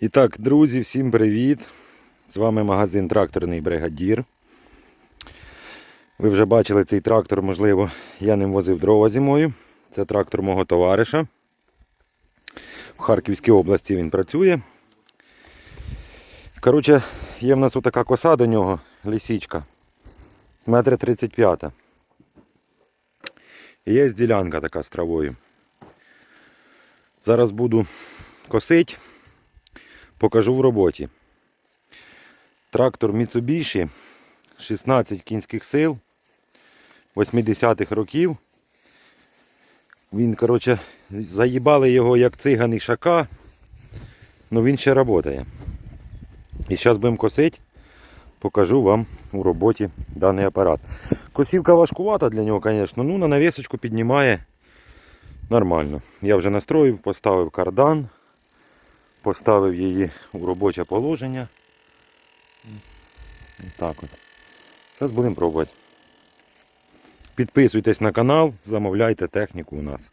І так, друзі, всім привіт! З вами магазин Тракторний Бригадір. Ви вже бачили цей трактор, можливо, я ним возив дрова зимою. Це трактор мого товариша. В Харківській області він працює. Коротше, є в нас отака коса до нього, лісічка. Метр 35. І є ділянка така з травою. Зараз буду косити, покажу в роботі. Трактор Mitsubishi, 16 кінських сил, 80-х років. Він, коротше, заїбали його як циган і шака, але він ще працює. І зараз будемо косити, покажу вам у роботі даний апарат. Косілка важкувата для нього, звісно, ну на навісочку піднімає нормально. Я вже настроїв, поставив кардан, поставив її у робоче положення. Так от. Зараз будемо пробувати. Підписуйтесь на канал, замовляйте техніку у нас.